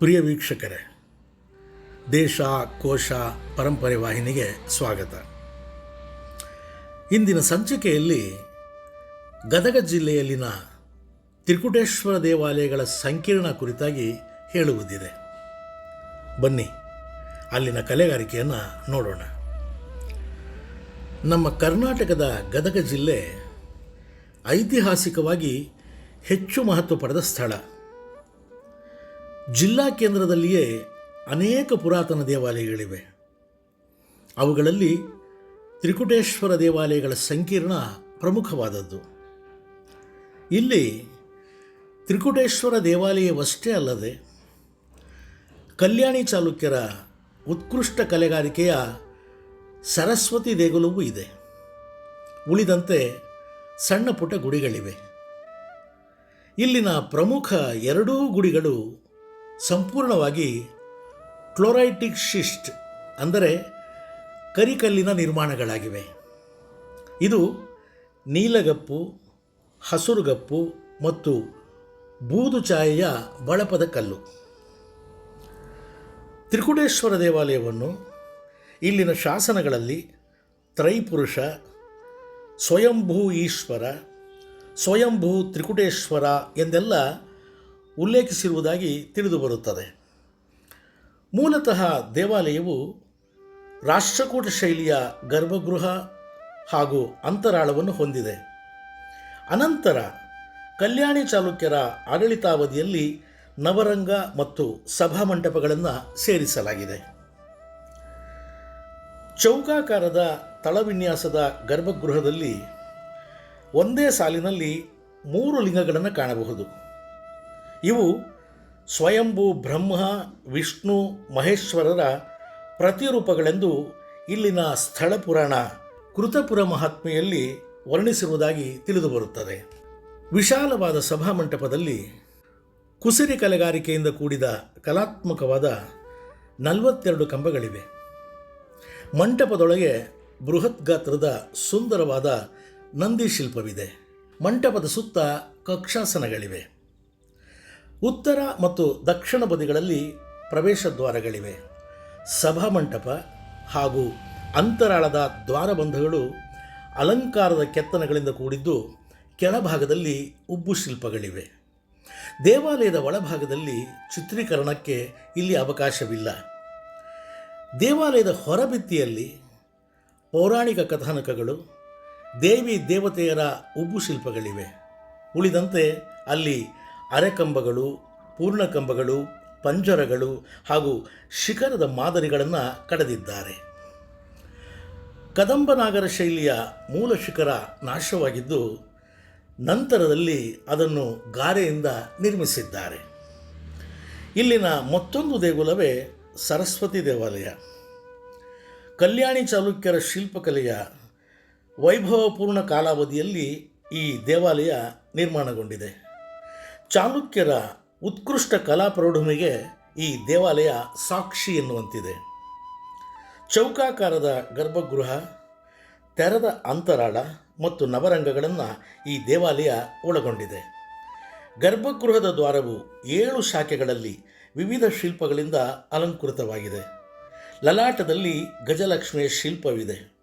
ಪ್ರಿಯ ವೀಕ್ಷಕರೇ, ದೇಶ, ಕೋಶ, ಪರಂಪರೆ ವಾಹಿನಿಗೆ ಸ್ವಾಗತ. ಇಂದಿನ ಸಂಚಿಕೆಯಲ್ಲಿ ಗದಗ ಜಿಲ್ಲೆಯಲ್ಲಿನ ತ್ರಿಕುಟೇಶ್ವರ ದೇವಾಲಯಗಳ ಸಂಕೀರ್ಣ ಕುರಿತಾಗಿ ಹೇಳುವುದಿದೆ. ಬನ್ನಿ, ಅಲ್ಲಿನ ಕಲೆಗಾರಿಕೆಯನ್ನು ನೋಡೋಣ. ನಮ್ಮ ಕರ್ನಾಟಕದ ಗದಗ ಜಿಲ್ಲೆ ಐತಿಹಾಸಿಕವಾಗಿ ಹೆಚ್ಚು ಮಹತ್ವ ಪಡೆದ ಸ್ಥಳ. ಜಿಲ್ಲಾ ಕೇಂದ್ರದಲ್ಲಿಯೇ ಅನೇಕ ಪುರಾತನ ದೇವಾಲಯಗಳಿವೆ. ಅವುಗಳಲ್ಲಿ ತ್ರಿಕುಟೇಶ್ವರ ದೇವಾಲಯಗಳ ಸಂಕೀರ್ಣ ಪ್ರಮುಖವಾದದ್ದು. ಇಲ್ಲಿ ತ್ರಿಕುಟೇಶ್ವರ ದೇವಾಲಯವಷ್ಟೇ ಅಲ್ಲದೆ ಕಲ್ಯಾಣಿ ಚಾಲುಕ್ಯರ ಉತ್ಕೃಷ್ಟ ಕಲೆಗಾರಿಕೆಯ ಸರಸ್ವತಿ ದೇಗುಲವೂ ಇದೆ. ಉಳಿದಂತೆ ಸಣ್ಣ ಪುಟ್ಟ ಗುಡಿಗಳಿವೆ. ಇಲ್ಲಿನ ಪ್ರಮುಖ ಎರಡೂ ಗುಡಿಗಳು ಸಂಪೂರ್ಣವಾಗಿ ಕ್ಲೋರೈಟಿಕ್ ಶಿಸ್ಟ್, ಅಂದರೆ ಕರಿಕಲ್ಲಿನ ನಿರ್ಮಾಣಗಳಾಗಿವೆ. ಇದು ನೀಲಗಪ್ಪು, ಹಸುರುಗಪ್ಪು ಮತ್ತು ಬೂದು ಛಾಯೆಯ ಬಳಪದ ಕಲ್ಲು. ತ್ರಿಕುಟೇಶ್ವರ ದೇವಾಲಯವನ್ನು ಇಲ್ಲಿನ ಶಾಸನಗಳಲ್ಲಿ ತ್ರೈಪುರುಷ, ಸ್ವಯಂಭೂ ಈಶ್ವರ, ಸ್ವಯಂಭೂ ತ್ರಿಕುಟೇಶ್ವರ ಎಂದೆಲ್ಲ ಉಲ್ಲೇಖಿಸಿರುವುದಾಗಿ ತಿಳಿದುಬರುತ್ತದೆ. ಮೂಲತಃ ದೇವಾಲಯವು ರಾಷ್ಟ್ರಕೂಟ ಶೈಲಿಯ ಗರ್ಭಗೃಹ ಹಾಗೂ ಅಂತರಾಳವನ್ನು ಹೊಂದಿದೆ. ಅನಂತರ ಕಲ್ಯಾಣಿ ಚಾಲುಕ್ಯರ ಆಡಳಿತಾವಧಿಯಲ್ಲಿ ನವರಂಗ ಮತ್ತು ಸಭಾಮಂಟಪಗಳನ್ನು ಸೇರಿಸಲಾಗಿದೆ. ಚೌಕಾಕಾರದ ತಳವಿನ್ಯಾಸದ ಗರ್ಭಗೃಹದಲ್ಲಿ ಒಂದೇ ಸಾಲಿನಲ್ಲಿ ಮೂರು ಲಿಂಗಗಳನ್ನು ಕಾಣಬಹುದು. ಇವು ಸ್ವಯಂಭೂ ಬ್ರಹ್ಮ, ವಿಷ್ಣು, ಮಹೇಶ್ವರರ ಪ್ರತಿರೂಪಗಳೆಂದು ಇಲ್ಲಿನ ಸ್ಥಳ ಪುರಾಣ ಕೃತಪುರ ಮಹಾತ್ಮೆಯಲ್ಲಿ ವರ್ಣಿಸಿರುವುದಾಗಿ ತಿಳಿದುಬರುತ್ತದೆ. ವಿಶಾಲವಾದ ಸಭಾಮಂಟಪದಲ್ಲಿ ಕುಸಿರಿ ಕಲೆಗಾರಿಕೆಯಿಂದ ಕೂಡಿದ ಕಲಾತ್ಮಕವಾದ ನಲವತ್ತೆರಡು ಕಂಬಗಳಿವೆ. ಮಂಟಪದೊಳಗೆ ಬೃಹತ್ ಗಾತ್ರದ ಸುಂದರವಾದ ನಂದಿ ಶಿಲ್ಪವಿದೆ. ಮಂಟಪದ ಸುತ್ತ ಕಕ್ಷಾಸನಗಳಿವೆ. ಉತ್ತರ ಮತ್ತು ದಕ್ಷಿಣ ಬದಿಗಳಲ್ಲಿ ಪ್ರವೇಶ ದ್ವಾರಗಳಿವೆ. ಸಭಾಮಂಟಪ ಹಾಗೂ ಅಂತರಾಳದ ದ್ವಾರಬಂಧಗಳು ಅಲಂಕಾರದ ಕೆತ್ತನೆಗಳಿಂದ ಕೂಡಿದ್ದು ಕೆಳಭಾಗದಲ್ಲಿ ಉಬ್ಬು ಶಿಲ್ಪಗಳಿವೆ. ದೇವಾಲಯದ ಒಳಭಾಗದಲ್ಲಿ ಚಿತ್ರೀಕರಣಕ್ಕೆ ಇಲ್ಲಿ ಅವಕಾಶವಿಲ್ಲ. ದೇವಾಲಯದ ಹೊರಭಿತ್ತಿಯಲ್ಲಿ ಪೌರಾಣಿಕ ಕಥಾನಕಗಳು, ದೇವಿ ದೇವತೆಯರ ಉಬ್ಬು ಶಿಲ್ಪಗಳಿವೆ. ಉಳಿದಂತೆ ಅಲ್ಲಿ ಅರೆಕಂಬಗಳು, ಪೂರ್ಣಕಂಬಗಳು, ಪಂಜರಗಳು ಹಾಗೂ ಶಿಖರದ ಮಾದರಿಗಳನ್ನು ಕಡೆದಿದ್ದಾರೆ. ಕದಂಬನಾಗರ ಶೈಲಿಯ ಮೂಲ ಶಿಖರ ನಾಶವಾಗಿದ್ದು, ನಂತರದಲ್ಲಿ ಅದನ್ನು ಗಾರೆಯಿಂದ ನಿರ್ಮಿಸಿದ್ದಾರೆ. ಇಲ್ಲಿನ ಮತ್ತೊಂದು ದೇಗುಲವೇ ಸರಸ್ವತಿ ದೇವಾಲಯ. ಕಲ್ಯಾಣಿ ಚಾಲುಕ್ಯರ ಶಿಲ್ಪಕಲೆಯ ವೈಭವಪೂರ್ಣ ಕಾಲಾವಧಿಯಲ್ಲಿ ಈ ದೇವಾಲಯ ನಿರ್ಮಾಣಗೊಂಡಿದೆ. ಚಾಲುಕ್ಯರ ಉತ್ಕೃಷ್ಟ ಕಲಾ ಪ್ರೌಢಮೆಗೆ ಈ ದೇವಾಲಯ ಸಾಕ್ಷಿ ಎನ್ನುವಂತಿದೆ. ಚೌಕಾಕಾರದ ಗರ್ಭಗೃಹ, ತೆರೆದ ಅಂತರಾಳ ಮತ್ತು ನವರಂಗಗಳನ್ನು ಈ ದೇವಾಲಯ ಒಳಗೊಂಡಿದೆ. ಗರ್ಭಗೃಹದ ದ್ವಾರವು ಏಳು ಶಾಖೆಗಳಲ್ಲಿ ವಿವಿಧ ಶಿಲ್ಪಗಳಿಂದ ಅಲಂಕೃತವಾಗಿದೆ. ಲಲಾಟದಲ್ಲಿ ಗಜಲಕ್ಷ್ಮಿಯ ಶಿಲ್ಪವಿದೆ.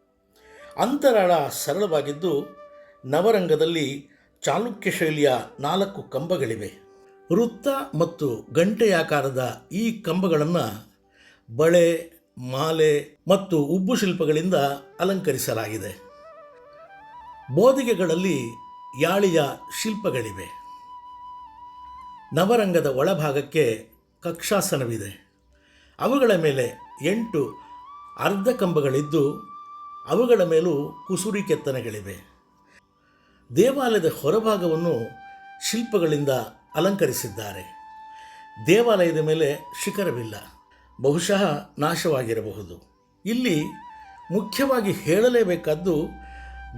ಅಂತರಾಳ ಸರಳವಾಗಿದ್ದು, ನವರಂಗದಲ್ಲಿ ಚಾಲುಕ್ಯ ಶೈಲಿಯ ನಾಲ್ಕು ಕಂಬಗಳಿವೆ. ವೃತ್ತ ಮತ್ತು ಗಂಟೆಯಾಕಾರದ ಈ ಕಂಬಗಳನ್ನು ಬಳೆ, ಮಾಲೆ ಮತ್ತು ಉಬ್ಬು ಶಿಲ್ಪಗಳಿಂದ ಅಲಂಕರಿಸಲಾಗಿದೆ. ಬೋದಿಗೆಗಳಲ್ಲಿ ಯಾಳಿಯ ಶಿಲ್ಪಗಳಿವೆ. ನವರಂಗದ ಒಳಭಾಗಕ್ಕೆ ಕಕ್ಷಾಸನವಿದೆ. ಅವುಗಳ ಮೇಲೆ ಎಂಟು ಅರ್ಧ ಕಂಬಗಳಿದ್ದು ಅವುಗಳ ಮೇಲೂ ಕುಸುರಿ ಕೆತ್ತನೆಗಳಿವೆ. ದೇವಾಲಯದ ಹೊರಭಾಗವನ್ನು ಶಿಲ್ಪಗಳಿಂದ ಅಲಂಕರಿಸಿದ್ದಾರೆ. ದೇವಾಲಯದ ಮೇಲೆ ಶಿಖರವಿಲ್ಲ. ಬಹುಶಃ ನಾಶವಾಗಿರಬಹುದು. ಇಲ್ಲಿ ಮುಖ್ಯವಾಗಿ ಹೇಳಲೇಬೇಕಾದ್ದು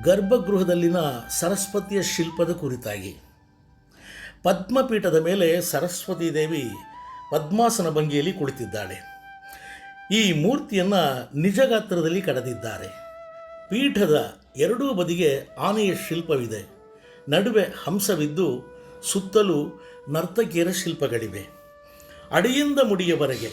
ಗರ್ಭಗೃಹದಲ್ಲಿನ ಸರಸ್ವತಿಯ ಶಿಲ್ಪದ ಕುರಿತಾಗಿ. ಪದ್ಮಪೀಠದ ಮೇಲೆ ಸರಸ್ವತಿ ದೇವಿ ಪದ್ಮಾಸನ ಭಂಗಿಯಲ್ಲಿ ಕುಳಿತಿದ್ದಾಳೆ. ಈ ಮೂರ್ತಿಯನ್ನು ನಿಜಗಾತ್ರದಲ್ಲಿ ಕಡೆದಿದ್ದಾರೆ. ಪೀಠದ ಎರಡೂ ಬದಿಗೆ ಆನೆಯ ಶಿಲ್ಪವಿದೆ. ನಡುವೆ ಹಂಸವಿದ್ದು ಸುತ್ತಲೂ ನರ್ತಕಿಯರ ಶಿಲ್ಪಗಳಿವೆ. ಅಡಿಯಿಂದ ಮುಡಿಯವರೆಗೆ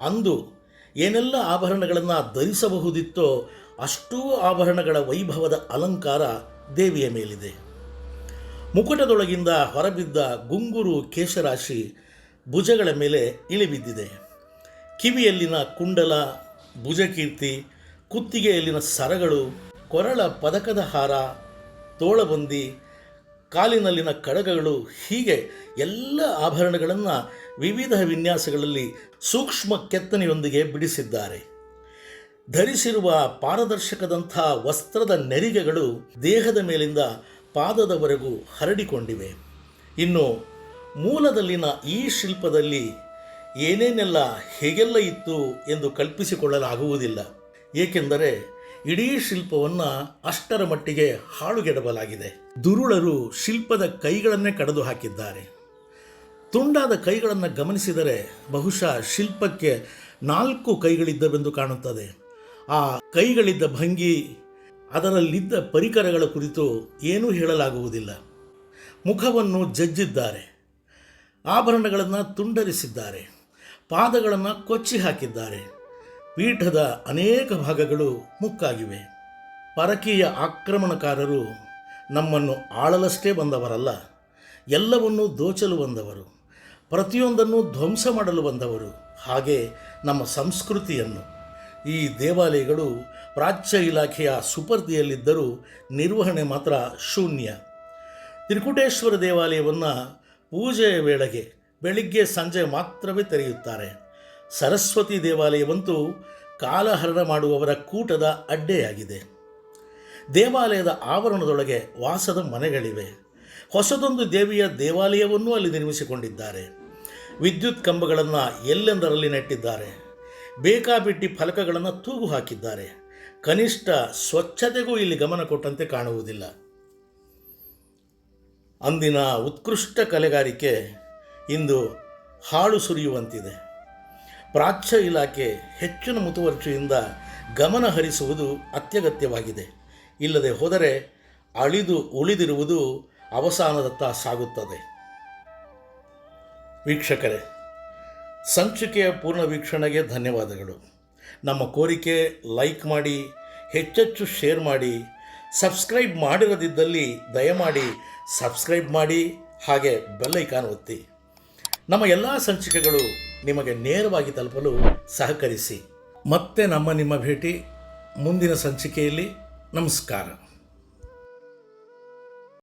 ಅಂದು ಏನೆಲ್ಲ ಆಭರಣಗಳನ್ನು ಧರಿಸಬಹುದಿತ್ತೋ ಅಷ್ಟೂ ಆಭರಣಗಳ ವೈಭವದ ಅಲಂಕಾರ ದೇವಿಯ ಮೇಲಿದೆ. ಮುಕುಟದೊಳಗಿಂದ ಹೊರಬಿದ್ದ ಗುಂಗುರು ಕೇಶರಾಶಿ ಭುಜಗಳ ಮೇಲೆ ಇಳಿಬಿದ್ದಿದೆ. ಕಿವಿಯಲ್ಲಿನ ಕುಂಡಲ, ಭುಜಕೀರ್ತಿ ಕುತ್ತಿಗೆಯಲ್ಲಿನ ಸರಗಳು, ಕೊರಳ ಪದಕದ ಹಾರ, ತೋಳಬಂದಿ, ಕಾಲಿನಲ್ಲಿನ ಕಡಗಗಳು, ಹೀಗೆ ಎಲ್ಲ ಆಭರಣಗಳನ್ನು ವಿವಿಧ ವಿನ್ಯಾಸಗಳಲ್ಲಿ ಸೂಕ್ಷ್ಮ ಕೆತ್ತನೆಯೊಂದಿಗೆ ಬಿಡಿಸಿದ್ದಾರೆ. ಧರಿಸಿರುವ ಪಾರದರ್ಶಕದಂಥ ವಸ್ತ್ರದ ನೆರಿಗೆಗಳು ದೇಹದ ಮೇಲಿಂದ ಪಾದದವರೆಗೂ ಹರಡಿಕೊಂಡಿವೆ. ಇನ್ನು ಮೂಲದಲ್ಲಿನ ಈ ಶಿಲ್ಪದಲ್ಲಿ ಏನೇನೆಲ್ಲ ಹೇಗೆಲ್ಲ ಇತ್ತು ಎಂದು ಕಲ್ಪಿಸಿಕೊಳ್ಳಲಾಗುವುದಿಲ್ಲ. ಏಕೆಂದರೆ ಇಡೀ ಶಿಲ್ಪವನ್ನು ಅಷ್ಟರ ಮಟ್ಟಿಗೆ ಹಾಳುಗೆಡಬಲಾಗಿದೆ ದುರುಳರು ಶಿಲ್ಪದ ಕೈಗಳನ್ನೇ ಕಡಿದು ಹಾಕಿದ್ದಾರೆ. ತುಂಡಾದ ಕೈಗಳನ್ನು ಗಮನಿಸಿದರೆ ಬಹುಶಃ ಶಿಲ್ಪಕ್ಕೆ ನಾಲ್ಕು ಕೈಗಳಿದ್ದವೆಂದು ಕಾಣುತ್ತದೆ. ಆ ಕೈಗಳಿದ್ದ ಭಂಗಿ, ಅದರಲ್ಲಿದ್ದ ಪರಿಕರಗಳ ಕುರಿತು ಏನೂ ಹೇಳಲಾಗುವುದಿಲ್ಲ. ಮುಖವನ್ನು ಜಜ್ಜಿದ್ದಾರೆ. ಆಭರಣಗಳನ್ನು ತುಂಡರಿಸಿದ್ದಾರೆ. ಪಾದಗಳನ್ನು ಕೊಚ್ಚಿ ಹಾಕಿದ್ದಾರೆ ಪೀಠದ ಅನೇಕ ಭಾಗಗಳು ಮುಕ್ಕಾಗಿವೆ. ಪರಕೀಯ ಆಕ್ರಮಣಕಾರರು ನಮ್ಮನ್ನು ಆಳಲಷ್ಟೇ ಬಂದವರಲ್ಲ. ಎಲ್ಲವನ್ನೂ ದೋಚಲು ಬಂದವರು. ಪ್ರತಿಯೊಂದನ್ನು ಧ್ವಂಸ ಮಾಡಲು ಬಂದವರು. ಹಾಗೆ ನಮ್ಮ ಸಂಸ್ಕೃತಿಯನ್ನು. ಈ ದೇವಾಲಯಗಳು ಪ್ರಾಚ್ಯ ಇಲಾಖೆಯ ಸುಪರ್ದಿಯಲ್ಲಿದ್ದರೂ ನಿರ್ವಹಣೆ ಮಾತ್ರ ಶೂನ್ಯ. ತ್ರಿಕುಟೇಶ್ವರ ದೇವಾಲಯವನ್ನು ಪೂಜೆಯ ವೇಳೆಗೆ ಬೆಳಿಗ್ಗೆ ಸಂಜೆ ಮಾತ್ರವೇ ತೆರೆಯುತ್ತಾರೆ. ಸರಸ್ವತಿ ದೇವಾಲಯವಂತೂ ಕಾಲಹರಣ ಮಾಡುವವರ ಕೂಟದ ಅಡ್ಡೆಯಾಗಿದೆ. ದೇವಾಲಯದ ಆವರಣದೊಳಗೆ ವಾಸದ ಮನೆಗಳಿವೆ. ಹೊಸದೊಂದು ದೇವಿಯ ದೇವಾಲಯವನ್ನೂ ಅಲ್ಲಿ ನಿರ್ಮಿಸಿಕೊಂಡಿದ್ದಾರೆ. ವಿದ್ಯುತ್ ಕಂಬಗಳನ್ನು ಎಲ್ಲೆಂದರಲ್ಲಿ ನೆಟ್ಟಿದ್ದಾರೆ. ಬೇಕಾಬಿಟ್ಟಿ ಫಲಕಗಳನ್ನು ತೂಗು ಹಾಕಿದ್ದಾರೆ. ಕನಿಷ್ಠ ಸ್ವಚ್ಛತೆಗೂ ಇಲ್ಲಿ ಗಮನ ಕೊಟ್ಟಂತೆ ಕಾಣುವುದಿಲ್ಲ. ಅಂದಿನ ಉತ್ಕೃಷ್ಟ ಕಲೆಗಾರಿಕೆ ಇಂದು ಹಾಳು ಸುರಿಯುವಂತಿದೆ. ಪ್ರಾಚ್ಯ ಇಲಾಖೆ ಹೆಚ್ಚಿನ ಮುತುವರ್ಜಿಯಿಂದ ಗಮನ ಹರಿಸುವುದು ಅತ್ಯಗತ್ಯವಾಗಿದೆ. ಇಲ್ಲದೆ ಹೋದರೆ ಅಳಿದು ಉಳಿದಿರುವುದು ಅವಸಾನದತ್ತ ಸಾಗುತ್ತದೆ. ವೀಕ್ಷಕರೇ, ಸಂಚಿಕೆಯ ಪೂರ್ಣ ವೀಕ್ಷಣೆಗೆ ಧನ್ಯವಾದಗಳು. ನಮ್ಮ ಕೋರಿಕೆ ಲೈಕ್ ಮಾಡಿ, ಹೆಚ್ಚೆಚ್ಚು ಶೇರ್ ಮಾಡಿ, ಸಬ್ಸ್ಕ್ರೈಬ್ ಮಾಡಿರದಿದ್ದಲ್ಲಿ ದಯಮಾಡಿ ಸಬ್ಸ್ಕ್ರೈಬ್ ಮಾಡಿ, ಹಾಗೆ ಬೆಲ್ಲೈಕಾನ್ ಒತ್ತಿ. ನಮ್ಮ ಎಲ್ಲ ಸಂಚಿಕೆಗಳು ನಿಮಗೆ ನೇರವಾಗಿ ತಲುಪಲು ಸಹಕರಿಸಿ. ಮತ್ತೆ ನಮ್ಮ ನಿಮ್ಮ ಭೇಟಿ ಮುಂದಿನ ಸಂಚಿಕೆಯಲ್ಲಿ. ನಮಸ್ಕಾರ.